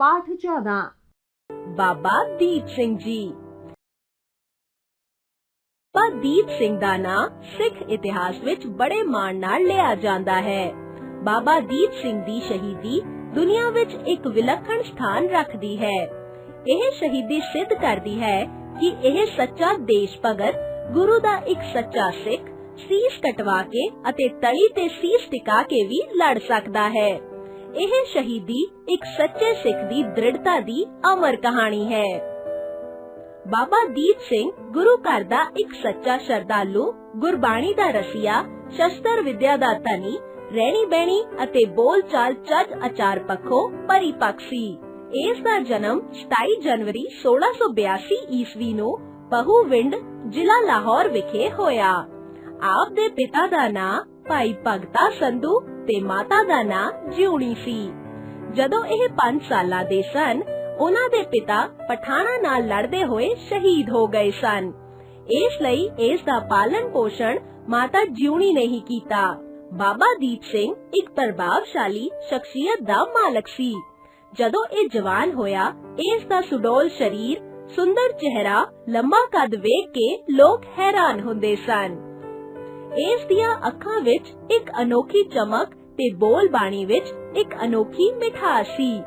ਪਾਠ 14 ਬਾਬਾ ਦੀਪ ਸਿੰਘ ਜੀ। ਬਾਬਾ ਦੀਪ ਸਿੰਘ ਦਾ ਨਾਂ ਸਿੱਖ ਇਤਿਹਾਸ ਵਿੱਚ ਬੜੇ ਮਾਣ ਨਾਲ ਲਿਆ ਜਾਂਦਾ ਹੈ। ਬਾਬਾ ਦੀਪ ਸਿੰਘ ਦੀ ਸ਼ਹੀਦੀ ਦੁਨੀਆ ਵਿੱਚ ਇੱਕ ਵਿਲੱਖਣ ਸਥਾਨ ਰੱਖਦੀ ਹੈ। ਇਹ ਸ਼ਹੀਦੀ ਸਿੱਧ ਕਰਦੀ ਹੈ ਕਿ ਇਹ ਸੱਚਾ ਦੇਸ਼ ਭਗਤ, ਗੁਰੂ ਦਾ ਇੱਕ ਸੱਚਾ ਸਿੱਖ, ਸੀਸ ਕਟਵਾ ਕੇ ਅਤੇ ਤਲੀ ਤੇ ਸੀਸ ਟਿਕਾ ਕੇ ਵੀ ਲੜ ਸਕਦਾ ਹੈ। ਇਹ ਸ਼ਹੀਦੀ ਇੱਕ ਸੱਚੇ ਸਿੱਖ ਦੀ ਦ੍ਰਿੜਤਾ ਦੀ ਅਮਰ ਕਹਾਣੀ ਹੈ। ਬਾਬਾ ਦੀਪ ਸਿੰਘ ਗੁਰੂ ਘਰ ਦਾ ਇੱਕ ਸੱਚਾ ਸ਼ਰਧਾਲੂ, ਗੁਰਬਾਣੀ ਦਾ ਰਸੀਆ, ਸ਼ਸਤਰ ਵਿਦਿਆ ਦਾ ਧਨੀ, ਰਹਿਣੀ ਬਹਿਣੀ ਅਤੇ ਬੋਲ ਚਾਲ ਚੱਜ ਅਚਾਰ ਪੱਖੋਂ ਪਰਿਪੱਕ ਸੀ ਇਸ ਦਾ ਜਨਮ 27 ਜਨਵਰੀ 1682 ਈਸਵੀ ਨੂੰ ਬਹੂਵਿੰਡ ਜ਼ਿਲ੍ਹਾ ਲਾਹੌਰ ਵਿਖੇ ਹੋਇਆ। ਆਪ ਦੇ ਪਿਤਾ ਦਾ ਨਾਂ ਭਾਈ ਭਗਤਾ ਸੰਧੂ ਤੇ ਮਾਤਾ ਦਾ ਨਾਂ ਜਿਉਣੀ ਸੀ। ਜਦੋਂ ਇਹ 5 ਸਾਲਾਂ ਦੇ ਸਨ, ਉਹਨਾਂ ਦੇ ਪਿਤਾ ਪਠਾਣਾ ਨਾਲ ਲੜਦੇ ਹੋਏ ਸ਼ਹੀਦ ਹੋ ਗਏ ਸਨ। ਇਸ ਲਈ ਇਸ ਦਾ ਪਾਲਣ ਪੋਸ਼ਣ ਮਾਤਾ ਜਿਉਣੀ ਨੇ ਹੀ ਕੀਤਾ। ਬਾਬਾ ਦੀਪ ਸਿੰਘ ਇੱਕ ਪ੍ਰਭਾਵਸ਼ਾਲੀ ਸ਼ਖਸੀਅਤ ਦਾ ਮਾਲਕ ਸੀ। ਜਦੋਂ ਇਹ ਜਵਾਨ ਹੋਇਆ, ਇਸ ਦਾ ਸੁਡੋਲ ਸਰੀਰ, ਸੁੰਦਰ ਚਿਹਰਾ, ਲੰਮਾ ਕੱਦ ਵੇਖ ਕੇ ਲੋਕ ਹੈਰਾਨ ਹੁੰਦੇ ਸਨ। ਇਸ ਦੀਆਂ ਅੱਖਾਂ ਵਿੱਚ ਇੱਕ ਅਨੋਖੀ ਚਮਕ ਤੇ ਬੋਲ ਬਾਣੀ ਵਿੱਚ ਇੱਕ ਅਨੋਖੀ ਮਿਠਾਸ ਸੀ।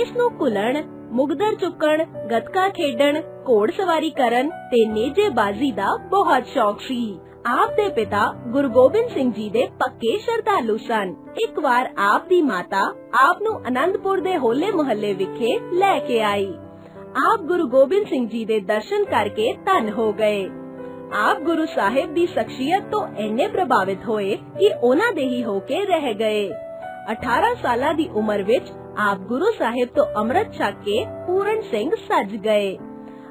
ਇਸ ਨੂੰ ਕੁਲਣ ਮੁਗਦਰ ਚੁੱਕਣ, ਗੱਤਕਾ ਖੇਡਣ, ਘੋੜ ਸਵਾਰੀ ਕਰਨ ਤੇ ਨੇਜੇਬਾਜ਼ੀ ਦਾ ਬਹੁਤ ਸ਼ੌਕ ਸੀ। ਆਪ ਦੇ ਪਿਤਾ ਗੁਰੂ ਗੋਬਿੰਦ ਸਿੰਘ ਜੀ ਦੇ ਪੱਕੇ ਸ਼ਰਧਾਲੂ ਸਨ। ਇੱਕ ਵਾਰ ਆਪ ਦੀ ਮਾਤਾ ਆਪ ਨੂੰ ਅਨੰਦਪੁਰ ਦੇ ਹੋਲੇ ਮੁਹੱਲੇ ਵਿਖੇ ਲੈ ਕੇ ਆਈ। ਆਪ ਗੁਰੂ ਗੋਬਿੰਦ ਸਿੰਘ ਜੀ ਦੇ ਦਰਸ਼ਨ ਕਰਕੇ ਧਨ ਹੋ ਗਏ। ਆਪ ਗੁਰੂ ਸਾਹਿਬ ਦੀ ਸ਼ਖਸੀਅਤ ਤੋਂ ਇੰਨੇ ਪ੍ਰਭਾਵਿਤ ਹੋਏ ਕਿ ਉਹਨਾਂ ਦੇ ਹੀ ਹੋ ਕੇ ਰਹਿ ਗਏ। 18 ਸਾਲਾਂ ਦੀ ਉਮਰ ਵਿੱਚ ਆਪ ਗੁਰੂ ਸਾਹਿਬ ਤੋਂ ਅੰਮ੍ਰਿਤ ਛਕ ਕੇ ਪੂਰਨ ਸਿੰਘ ਸੱਜ ਗਏ।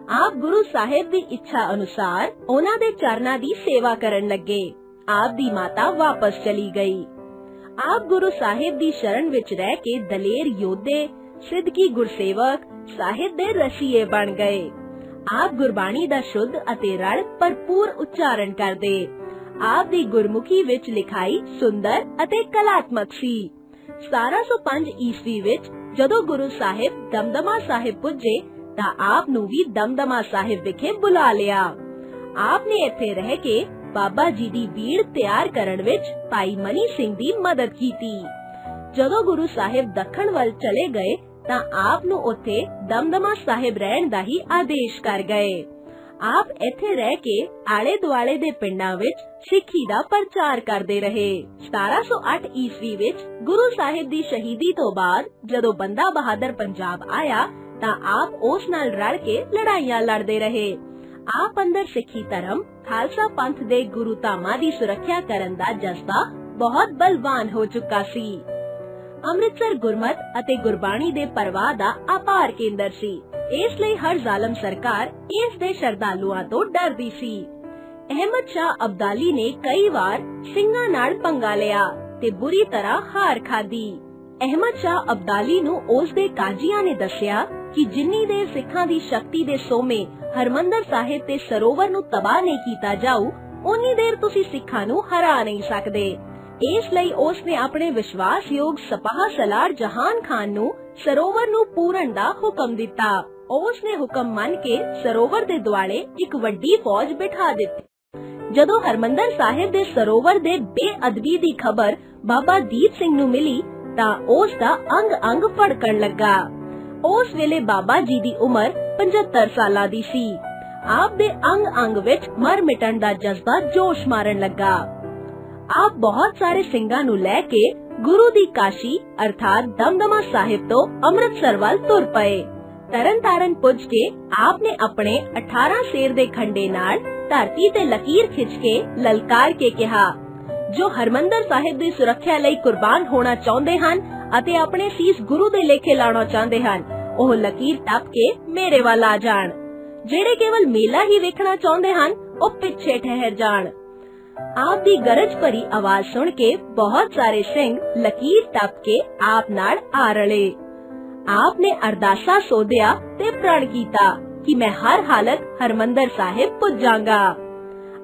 ਆਪ ਗੁਰੂ ਸਾਹਿਬ ਦੀ ਇੱਛਾ ਅਨੁਸਾਰ ਉਹਨਾਂ ਦੇ ਚਰਨਾਂ ਦੀ ਸੇਵਾ ਕਰਨ ਲੱਗੇ। ਆਪ ਦੀ ਮਾਤਾ ਵਾਪਸ ਚਲੀ ਗਈ। ਆਪ ਗੁਰੂ ਸਾਹਿਬ ਦੀ ਸ਼ਰਨ ਵਿੱਚ ਰਹਿ ਕੇ ਦਲੇਰ ਯੋਧੇ, ਸਿੱਧਕੀ ਗੁਰਸੇਵਕ ਸਾਹਿਬ ਦੇ ਰਸੀਏ ਬਣ ਗਏ। ਆਪ ਗੁਰਬਾਣੀ ਦਾ ਸ਼ੁੱਧ ਅਤੇ ਰੜ ਭਰਪੂਰ ਉਚਾਰਨ ਕਰਦੇ। ਆਪ ਦੀ ਗੁਰਮੁਖੀ ਵਿੱਚ ਲਿਖਾਈ ਸੁੰਦਰ ਅਤੇ ਕਲਾਤਮਕ ਸੀ। 1705 ਈਸਵੀ ਵਿੱਚ ਜਦੋਂ ਗੁਰੂ ਸਾਹਿਬ ਦਮਦਮਾ ਸਾਹਿਬ ਪੁੱਜੇ, ਤਾਂ ਆਪ ਨੂੰ ਵੀ ਦਮਦਮਾ ਸਾਹਿਬ ਵਿਖੇ ਬੁਲਾ ਲਿਆ। ਆਪ ਨੇ ਇੱਥੇ ਰਹਿ ਕੇ ਬਾਬਾ ਜੀ ਦੀ ਬੀੜ ਤਿਆਰ ਕਰਨ ਵਿੱਚ ਭਾਈ ਮਨੀ ਸਿੰਘ ਦੀ ਮਦਦ ਕੀਤੀ। ਜਦੋਂ ਗੁਰੂ ਸਾਹਿਬ ਦੱਖਣ ਵੱਲ ਚਲੇ ਗਏ ਤਾਂ ਆਪ ਨੂੰ ਉੱਥੇ ਦਮਦਮਾ ਸਾਹਿਬ ਰਹਿਣ ਦਾ ਹੀ ਆਦੇਸ਼ ਕਰ ਗਏ। ਆਪ ਇੱਥੇ ਰਹਿ ਕੇ ਆਲੇ ਦੁਆਲੇ ਦੇ ਪਿੰਡਾਂ ਵਿੱਚ ਸਿੱਖੀ ਦਾ ਪ੍ਰਚਾਰ ਕਰਦੇ ਰਹੇ। 1708 ਈਸਵੀ ਵਿੱਚ ਗੁਰੂ ਸਾਹਿਬ ਦੀ ਸ਼ਹੀਦੀ ਤੋਂ ਬਾਅਦ ਜਦੋਂ ਬੰਦਾ ਬਹਾਦਰ ਪੰਜਾਬ ਆਇਆ, ਤਾਂ ਆਪ ਉਸ ਨਾਲ ਰਲ ਕੇ ਲੜਾਈਆਂ ਲੜਦੇ ਰਹੇ। ਆਪ ਅੰਦਰ ਸਿੱਖੀ ਧਰਮ, ਖਾਲਸਾ ਪੰਥ ਦੇ ਗੁਰੂ ਧਾਮਾਂ ਦੀ ਸੁਰੱਖਿਆ ਕਰਨ ਦਾ ਜਜ਼ਬਾ ਬਹੁਤ ਬਲਵਾਨ ਹੋ ਚੁੱਕਾ ਸੀ। ਅੰਮ੍ਰਿਤਸਰ ਗੁਰਮਤ ਅਤੇ ਗੁਰਬਾਣੀ ਦੇ ਪਰਵਾਹ ਦਾ ਆਪਾਰ ਕੇਂਦਰ ਸੀ। ਇਸ ਲਈ ਹਰ ਜ਼ਾਲਮ ਸਰਕਾਰ ਇਸ ਦੇ ਸ਼ਰਧਾਲੂਆਂ ਤੋਂ ਡਰਦੀ ਸੀ। ਅਹਿਮਦ ਸ਼ਾਹ ਅਬਦਾਲੀ ਨੇ ਕਈ ਵਾਰ ਸਿੰਘਾਂ ਨਾਲ ਪੰਗਾ ਲਿਆ ਤੇ ਬੁਰੀ ਤਰ੍ਹਾਂ ਹਾਰ ਖਾਦੀ ਅਹਿਮਦ ਸ਼ਾਹ ਅਬਦਾਲੀ ਨੂੰ ਉਸ ਦੇ ਕਾਜ਼ੀਆਂ ਨੇ ਦੱਸਿਆ ਕਿ ਜਿੰਨੀ ਦੇਰ ਸਿੱਖਾਂ ਦੀ ਸ਼ਕਤੀ ਦੇ ਸੋਮੇ ਹਰਮੰਦਰ ਸਾਹਿਬ ਤੇ ਸਰੋਵਰ ਨੂੰ ਤਬਾਹ ਨਹੀਂ ਕੀਤਾ ਜਾਊ ਉਨੀ ਦੇਰ ਤੁਸੀਂ ਸਿੱਖਾਂ ਨੂੰ ਹਰਾ ਨਹੀਂ ਸਕਦੇ। ਇਸ ਲਈ ਉਸ ਨੇ ਆਪਣੇ ਵਿਸ਼ਵਾਸਯੋਗ ਸਪਾਹ ਸਲਾਰ ਜਹਾਨ ਖਾਨ ਨੂੰ ਸਰੋਵਰ ਨੂੰ ਪੂਰਨ ਦਾ ਹੁਕਮ ਦਿੱਤਾ। ਉਸ ਨੇ ਹੁਕਮ ਮੰਨ ਕੇ ਸਰੋਵਰ ਦੇ ਦੁਆਲੇ ਇੱਕ ਵੱਡੀ ਫੌਜ ਬਿਠਾ ਦਿੱਤੀ। ਜਦੋਂ ਹਰਮੰਦਰ ਸਾਹਿਬ ਦੇ ਸਰੋਵਰ ਦੇ ਬੇਅਦਬੀ ਦੀ ਖਬਰ ਬਾਬਾ ਦੀਪ ਸਿੰਘ ਨੂੰ ਮਿਲੀ, ਤਾਂ ਉਸ ਦਾ ਅੰਗ-ਅੰਗ ਫੜਕਣ ਲੱਗਾ। ਉਸ ਵੇਲੇ ਬਾਬਾ ਜੀ ਦੀ ਉਮਰ 75 ਸਾਲਾਂ ਦੀ ਸੀ। ਆਪ ਦੇ ਅੰਗ-ਅੰਗ ਵਿੱਚ ਮਰ ਮਿਟਣ ਦਾ ਜਜ਼ਬਾ ਜੋਸ਼ ਮਾਰਨ ਲੱਗਾ। ਆਪ ਬਹੁਤ ਸਾਰੇ ਸਿੰਘਾਂ ਨੂੰ ਲੈ ਕੇ ਗੁਰੂ ਦੀ ਕਾਸ਼ੀ, ਅਰਥਾਤ ਦਮਦਮਾ ਸਾਹਿਬ ਤੋਂ ਅੰਮ੍ਰਿਤਸਰ ਵੱਲ ਤੁਰ ਪਏ। ਤਰਨਤਾਰਨ ਪੁੱਜ ਕੇ ਆਪ ਨੇ ਆਪਣੇ 18 ਸ਼ੇਰ ਦੇ ਖੰਡੇ ਨਾਲ ਧਰਤੀ ਤੇ ਲਕੀਰ ਖਿੱਚ ਕੇ ਲਲਕਾਰ ਕੇ ਕਿਹਾ, ਜੋ ਹਰਮੰਦਰ ਸਾਹਿਬ ਦੀ ਸੁਰੱਖਿਆ ਲਈ ਕੁਰਬਾਨ ਹੋਣਾ ਚਾਹੁੰਦੇ ਹਨ ਅਤੇ ਆਪਣੇ ਸੀਸ ਗੁਰੂ ਦੇ ਲੇਖੇ ਲਾਉਣਾ ਚਾਹੁੰਦੇ ਹਨ, ਉਹ ਲਕੀਰ ਟੱਪ ਕੇ ਮੇਰੇ ਵੱਲ ਆ ਜਾਣ। ਜਿਹੜੇ ਕੇਵਲ ਮੇਲਾ ਹੀ ਵੇਖਣਾ ਚਾਹੁੰਦੇ ਹਨ, ਉਹ ਪਿੱਛੇ ਠਹਿਰ ਜਾਣ। ਆਪ ਦੀ ਗਰਜ ਭਰੀ ਆਵਾਜ਼ ਸੁਣ ਕੇ ਬਹੁਤ ਸਾਰੇ ਸਿੰਘ ਲਕੀਰ ਟੱਪ ਕੇ ਆਪ ਨਾਲ ਆ ਰਲੇ। ਆਪ ਨੇ ਅਰਦਾਸਾ ਸੋਧਿਆ ਤੇ ਪ੍ਰਣ ਕੀਤਾ ਕਿ ਮੈਂ ਹਰ ਹਾਲਤ ਹਰਮੰਦਰ ਸਾਹਿਬ ਪੁੱਜਾਂਗਾ।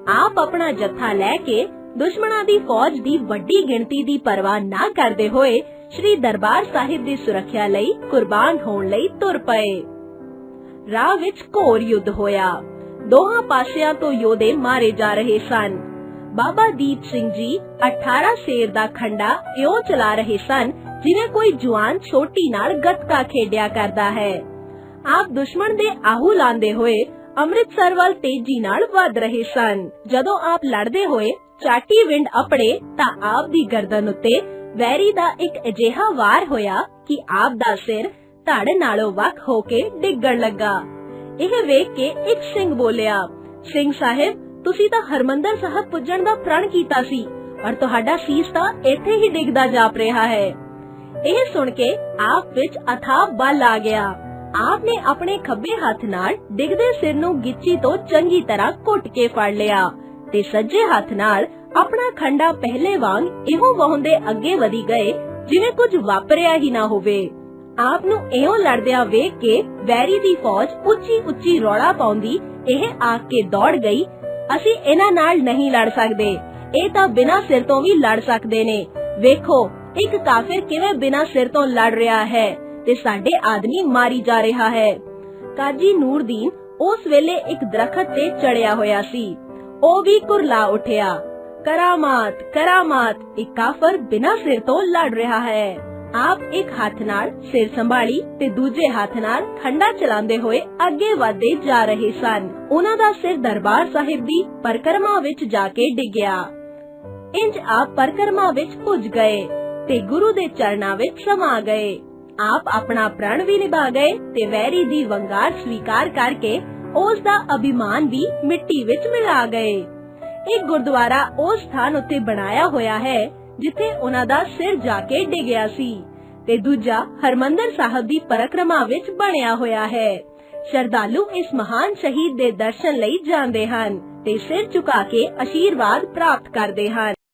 ਆਪ ਆਪਣਾ ਜੱਥਾ ਲੈ ਕੇ ਦੁਸ਼ਮਣਾਂ ਦੀ ਫੌਜ ਦੀ ਵੱਡੀ ਗਿਣਤੀ ਦੀ ਪਰਵਾਹ ਨਾ ਕਰਦੇ ਹੋਏ ਸ੍ਰੀ ਦਰਬਾਰ ਸਾਹਿਬ ਦੀ ਸੁਰੱਖਿਆ ਲਈ ਕੁਰਬਾਨ ਹੋਣ ਲਈ ਤੁਰ ਪਏ। ਰਾਹ ਵਿੱਚ ਘੋਰ ਯੁੱਧ ਹੋਇਆ। ਦੋਹਾਂ ਪਾਸਿਆਂ ਤੋਂ ਯੋਧੇ ਮਾਰੇ ਜਾ ਰਹੇ ਸਨ। ਬਾਬਾ ਦੀਪ ਸਿੰਘ ਜੀ 18 ਸ਼ੇਰ ਦਾ ਖੰਡਾ ਇਉਂ ਚਲਾ ਰਹੇ ਸਨ, ਜਿਵੇਂ ਕੋਈ ਜਵਾਨ ਛੋਟੀ ਨਾਲ ਗੱਤਕਾ ਖੇਡਿਆ ਕਰਦਾ ਹੈ। ਆਪ ਦੁਸ਼ਮਣ ਦੇ ਆਹੂ ਲਾਂਦੇ ਹੋਏ ਅੰਮ੍ਰਿਤਸਰ ਵੱਲ ਤੇਜ਼ੀ ਨਾਲ ਵਧ ਰਹੇ ਸਨ। ਜਦੋਂ ਆਪ ਲੜਦੇ ਹੋਏ ਚਾਟੀ ਵਿੰਡ ਅਪੜੇ ਤਾਂ ਆਪ ਦੀ ਗਰਦਨ ਉੱਤੇ ਵੈਰੀ ਦਾ ਇੱਕ ਅਜਿਹਾ ਵਾਰ ਹੋਇਆ ਕਿ ਆਪ ਦਾ ਸਿਰ ਧੜ ਨਾਲੋਂ ਵੱਖ ਹੋ ਕੇ ਡਿੱਗਣ ਲੱਗਾ। ਇਹ ਵੇਖ ਕੇ ਇੱਕ ਸਿੰਘ ਬੋਲਿਆ, ਸਿੰਘ ਸਾਹਿਬ ਤੁਸੀਂ ਤਾਂ ਹਰਮੰਦਰ ਸਾਹਿਬ ਪੁੱਜਣ ਦਾ ਪ੍ਰਣ ਕੀਤਾ ਸੀ ਪਰ ਤੁਹਾਡਾ ਸੀਸ ਤਾਂ ਇੱਥੇ ਹੀ ਡਿੱਗਦਾ ਜਾਪ ਰਿਹਾ ਹੈ। ਇਹ ਸੁਣ ਕੇ ਆਪ ਵਿੱਚ ਅਥਾਹ ਬਲ ਆ ਗਿਆ। ਆਪ ਨੇ ਆਪਣੇ ਖੱਬੇ ਹੱਥ ਨਾਲ ਡਿੱਗਦੇ ਸਿਰ ਨੂੰ ਗਿੱਚੀ ਤੋਂ ਚੰਗੀ ਤਰ੍ਹਾਂ ਘੁੱਟ ਕੇ ਫੜ ਲਿਆ ਤੇ ਸੱਜੇ ਹੱਥ ਨਾਲ ਆਪਣਾ ਖੰਡਾ ਪਹਿਲੇ ਵਾਂਗ ਇਹੋ ਵਹੁੰਦੇ ਅੱਗੇ ਵਧੀ ਗਏ, ਜਿਵੇਂ ਕੁਝ ਵਾਪਰਿਆ ਹੀ ਨਾ ਹੋਵੇ। ਆਪ ਨੂੰ ਇਉਂ ਲੜਦਿਆਂ ਵੇਖ ਕੇ ਵੈਰੀ ਦੀ ਫੌਜ ਉੱਚੀ ਉੱਚੀ ਰੌਲਾ ਪਾਉਂਦੀ ਇਹ ਆਖ ਕੇ ਦੌੜ ਗਈ ਅਸੀਂ ਇਹਨਾਂ ਨਾਲ ਨਹੀਂ ਲੜ ਸਕਦੇ। ਇਹ ਤਾਂ ਬਿਨਾਂ ਸਿਰ ਤੋਂ ਵੀ ਲੜ ਸਕਦੇ ਨੇ। ਵੇਖੋ, ਇੱਕ ਕਾਫਿਰ ਕਿਵੇਂ ਬਿਨਾਂ ਸਿਰ ਤੋਂ ਲੜ ਰਿਹਾ ਹੈ ਤੇ ਸਾਡੇ ਆਦਮੀ ਮਾਰੀ ਜਾ ਰਿਹਾ ਹੈ। ਕਾਜੀ ਨੂਰਦੀਨ ਉਸ ਵੇਲੇ ਇੱਕ ਦਰਖਤ ਤੇ ਚੜਿਆ ਹੋਇਆ ਸੀ। ਉਹ ਵੀ ਕੁਰਲਾ ਉਠਿਆ। ਕਰਾਮਾਤ ਕਰਾਮਾਤ, ਇੱਕ ਕਾਫਰ ਬਿਨਾਂ ਸਿਰ ਤੋਂ ਲੜ ਰਿਹਾ ਹੈ। ਆਪ ਇੱਕ ਹੱਥ ਨਾਲ ਸਿਰ ਸੰਭਾਲੀ ਤੇ ਦੂਜੇ ਹੱਥ ਨਾਲ ਖੰਡਾ ਚਲਾਉਂਦੇ ਹੋਏ ਅੱਗੇ ਵਧਦੇ ਜਾ ਰਹੇ ਸਨ। ਉਹਨਾਂ ਦਾ ਸਿਰ ਦਰਬਾਰ ਸਾਹਿਬ ਦੀ ਪਰਕਰਮਾ ਵਿੱਚ ਜਾ ਕੇ ਡਿੱਗਿਆ। ਇੰਜ ਆਪ ਪਰਕਰਮਾ ਵਿੱਚ ਪੁੱਜ ਗਏ ਤੇ ਗੁਰੂ ਦੇ ਚਰਨਾਂ ਵਿੱਚ ਸਮਾ ਗਏ। ਆਪ ਆਪਣਾ ਪ੍ਰਣ ਵੀ ਨਿਭਾ ਗਏ ਤੇ ਵੈਰੀ ਦੀ ਵੰਗਾਰ ਸਵੀਕਾਰ ਕਰਕੇ ਉਸ ਦਾ ਅਭਿਮਾਨ ਵੀ ਮਿੱਟੀ ਵਿੱਚ ਮਿਲਾ ਗਏ। ਇੱਕ ਗੁਰਦੁਆਰਾ ਉਸ ਸਥਾਨ ਉੱਤੇ ਬਣਾਇਆ ਹੋਇਆ ਹੈ ਜਿੱਥੇ ਉਹਨਾਂ ਦਾ ਸਿਰ ਜਾ ਕੇ ਡਿੱਗਿਆ ਸੀ ਤੇ ਦੂਜਾ ਹਰਮੰਦਰ ਸਾਹਿਬ ਦੀ ਪਰਕਰਮਾ ਵਿੱਚ ਬਣਿਆ ਹੋਇਆ ਹੈ। ਸ਼ਰਧਾਲੂ ਇਸ ਮਹਾਨ ਸ਼ਹੀਦ ਦੇ ਦਰਸ਼ਨ ਲਈ ਜਾਂਦੇ ਹਨ ਤੇ ਸਿਰ ਝੁਕਾ ਕੇ ਅਸ਼ੀਰਵਾਦ ਪ੍ਰਾਪਤ ਕਰਦੇ ਹਨ।